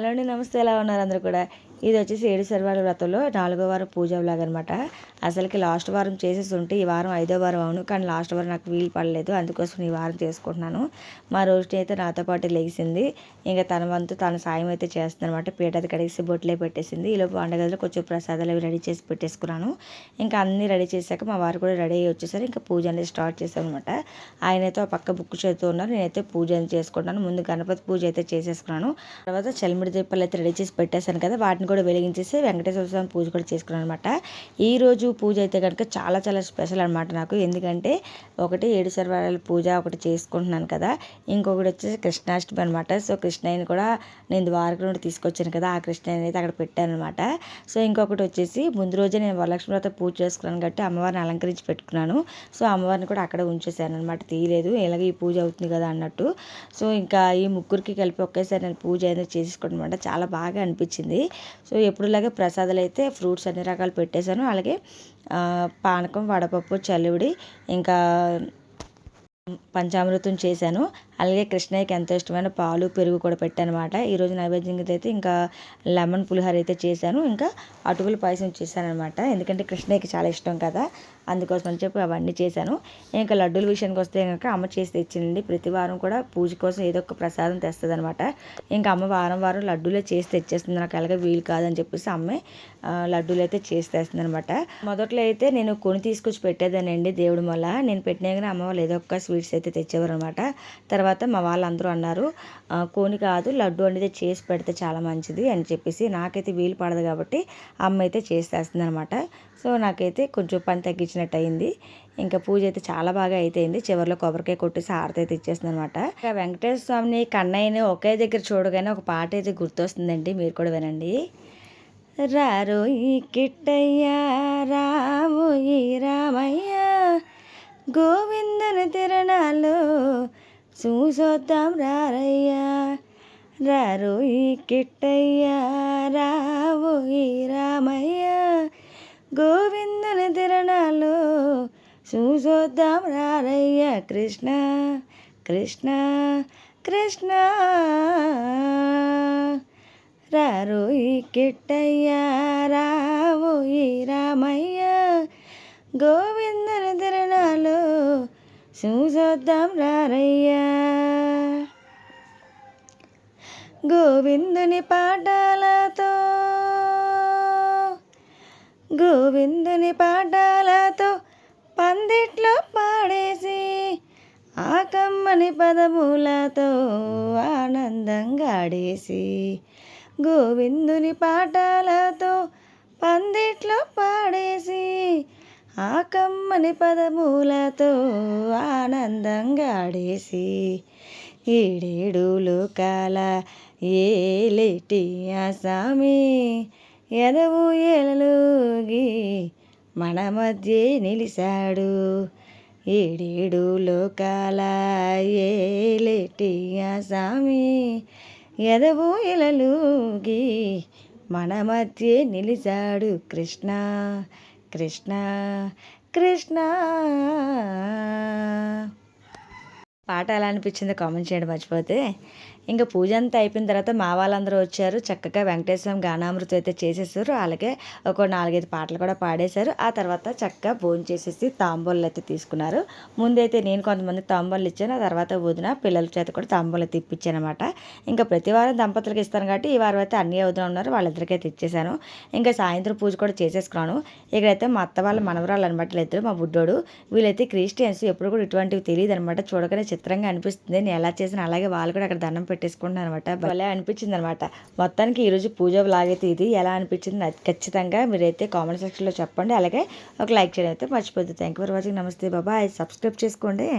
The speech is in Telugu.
హలో అండి నమస్తే. ఎలా ఉన్నారు అందరూ కూడా? ఇది వచ్చేసి ఏడు శనివార వ్రతంలో నాలుగో వారం పూజ వ్లాగ్ అనమాట అసలుకి లాస్ట్ వారం చేసేసి ఉంటే ఈ వారం ఐదో వారం అవును కానీ లాస్ట్ వారం నాకు వీలు పడలేదు. అందుకోసం ఈ వారం చేసుకుంటున్నాను. మా రోజుని అయితే నాతో పాటు లేచింది. ఇంకా తన వంతు తన సాయం అయితే చేస్తుంది అనమాట పీటది కడిగేసి బొట్లే పెట్టేసింది. ఈలోపు వండగదిలో కొంచెం ప్రసాదాలు అవి రెడీ చేసి పెట్టేసుకున్నాను. ఇంకా అన్నీ రెడీ చేశాక మా వారు కూడా రెడీ అయ్యి వచ్చేసరి. ఇంకా పూజ అనేది స్టార్ట్ చేశాను అనమాట ఆయన అయితే పక్క బుక్ చేస్తూ ఉన్నారు. నేనైతే పూజ అని చేసుకుంటాను ముందు గణపతి పూజ అయితే చేసేసుకున్నాను. తర్వాత చలిమిడి దీపాలు అయితే రెడీ చేసి పెట్టేశాను కదా వాటిని కూడా వెలిగించేసి వెంకటేశ్వర స్వామి పూజ కూడా చేసుకున్నాను అనమాట ఈరోజు పూజ అయితే కనుక చాలా చాలా స్పెషల్ అనమాట నాకు. ఎందుకంటే ఒకటి ఏడు సర్వాల పూజ ఒకటి చేసుకుంటున్నాను కదా ఇంకొకటి వచ్చేసి కృష్ణాష్టమి అనమాట సో కృష్ణయ్యని కూడా నేను ద్వారక నుండి తీసుకొచ్చాను కదా ఆ కృష్ణయ్యని అయితే అక్కడ పెట్టాను అనమాట సో ఇంకొకటి వచ్చేసి ముందు రోజే నేను వరలక్ష్మి వ్రత పూజ చేసుకున్నాను కాబట్టి అమ్మవారిని అలంకరించి పెట్టుకున్నాను. సో అమ్మవారిని కూడా అక్కడ ఉంచేసాను అనమాట తీయలేదు ఇలాగ ఈ పూజ అవుతుంది కదా అన్నట్టు. సో ఇంకా ఈ ముగ్గురికి కలిపి ఒకేసారి నేను పూజ అనేది చేసుకోవడం అనమాట చాలా బాగా అనిపించింది. సో ఎప్పుడులాగే ప్రసాదాలు అయితే ఫ్రూట్స్ అన్ని రకాలు పెట్టేశాను. అలాగే పానకం వడపప్పు చలివిడి ఇంకా పంచామృతం చేశాను. అలాగే కృష్ణయ్యకి ఎంతో ఇష్టమైన పాలు పెరుగు కూడా పెట్టాను అనమాట ఈరోజు నైవేద్యంగా అయితే ఇంకా లెమన్ పులిహోర అయితే చేశాను. ఇంకా అటుకుల పాయసం చేశాను అనమాట ఎందుకంటే కృష్ణయ్యకి చాలా ఇష్టం కదా అందుకోసం అని చెప్పి అవన్నీ చేశాను. ఇంకా లడ్డూల విషయానికి వస్తే కనుక అమ్మ చేసి తెచ్చిందండి. ప్రతి వారం కూడా పూజ కోసం ఏదో ఒక ప్రసాదం తెస్తుంది అనమాట ఇంకా అమ్మ వారం వారం లడ్డూలే చేసి తెచ్చేస్తుంది. నాకు అలాగే వీలు కాదని చెప్పేసి అమ్మే లడ్డూలు అయితే చేసి తెస్తుంది అనమాట మొదట్లో అయితే నేను కొని తీసుకొచ్చి పెట్టేదానండి దేవుడి వల్ల నేను పెట్టినా కానీ అమ్మ వాళ్ళు ఏదో ఒక స్వీట్స్ అయితే తెచ్చేవారు అనమాట తర్వాత తర్వాత మా వాళ్ళందరూ అన్నారు కోని కాదు లడ్డు అనేది చేసి పెడితే చాలా మంచిది అని చెప్పేసి. నాకైతే వీలు పడదు కాబట్టి అమ్మ అయితే చేసేస్తుంది అనమాట సో నాకైతే కొంచెం పని తగ్గించినట్టు అయింది ఇంకా పూజ అయితే చాలా బాగా అయిపోయింది. చివరిలో కొబ్బరికాయ కొట్టేసి హారతి అయితే ఇచ్చేస్తుంది అనమాట ఇంకా వెంకటేశ్వర స్వామిని కన్నయ్యని ఒకే దగ్గర చూడగానే ఒక పాట అయితే గుర్తొస్తుందండి. మీరు కూడా వినండి. రారు ఈ కిట్టయ్య రాము ఈ రామయ్య గోవిందని తిరణాలు చూసొద్దాం రారయ్యా రారోయి కిట్టయ్యా కిట్టయ్య రావు రామయ్య. గోవిందుని తిరణాలు చూసొద్దాం రారయ్య కృష్ణ కృష్ణ కృష్ణ. రారోయి కిట్టయ్యా కిట్టయ్య రావు ఈ రామయ్య. గో చూసొద్దాం రారయ్యా. గోవిందుని పాటలతో గోవిందుని పాటలతో పందిట్లో పాడేసి ఆ కమ్మని పదములతో ఆనందంగా ఆడేసి గోవిందుని పాటలతో అని పదములతో ఆనందంగా ఆడేసి ఏడేడు లోకాల ఏలేటి ఆసామి? ఎదవు ఏలలోగి మన మధ్య నిలిచాడు ఏడేడు లోకాల ఏలేటి ఆసామి? ఎదవు ఎలలోగి మన మధ్య నిలిచాడు కృష్ణ. కృష్ణ కృష్ణ. పాట ఎలా అనిపించిందో కామెంట్ చేయడం మర్చిపోతే. ఇంకా పూజ అంతా అయిపోయిన తర్వాత మా వాళ్ళందరూ వచ్చారు. చక్కగా వెంకటేశ్వరం గానామృతం అయితే చేసేసారు. అలాగే ఒక నాలుగైదు పాటలు కూడా పాడేశారు. ఆ తర్వాత చక్కగా భోజనం చేసేసి తాంబూలు అయితే తీసుకున్నారు. ముందైతే నేను కొంతమంది తాంబూలు ఇచ్చాను. ఆ తర్వాత వదిన పిల్లల చేత కూడా తాంబూలు అయితే అనమాట ఇంకా ప్రతి వారం దంపతులకు ఇస్తాను కాబట్టి ఈ వారం అయితే అన్ని వదిన ఉన్నారు. వాళ్ళిద్దరికైతే ఇచ్చేసాను ఇంకా సాయంత్రం పూజ కూడా చేసేసుకున్నాను. ఇక్కడైతే మా అత్త వాళ్ళ మనవరాలు అనమాట ఇద్దరు మా బుడ్డోడు. వీళ్ళైతే క్రిస్టియన్స్. ఎప్పుడు కూడా ఇటువంటివి తెలియదు అనమాట చూడగానే చిత్రంగా అనిపిస్తుంది. నేను ఎలా చేసినా అలాగే వాళ్ళు కూడా అక్కడ దండం పెట్టేసుకుంటున్నాను అనమాట భలే అనిపించింది అనమాట మొత్తానికి ఈరోజు పూజ లాగైతే ఇది. ఎలా అనిపించింది? ఖచ్చితంగా మీరైతే కామెంట్ సెక్షన్లో చెప్పండి. అలాగే ఒక లైక్ చేయడం అయితే మర్చిపోద్దు. థ్యాంక్ యూ ఫర్ వాచింగ్ నమస్తే బాబాయ్ సబ్స్క్రైబ్ చేసుకోండి.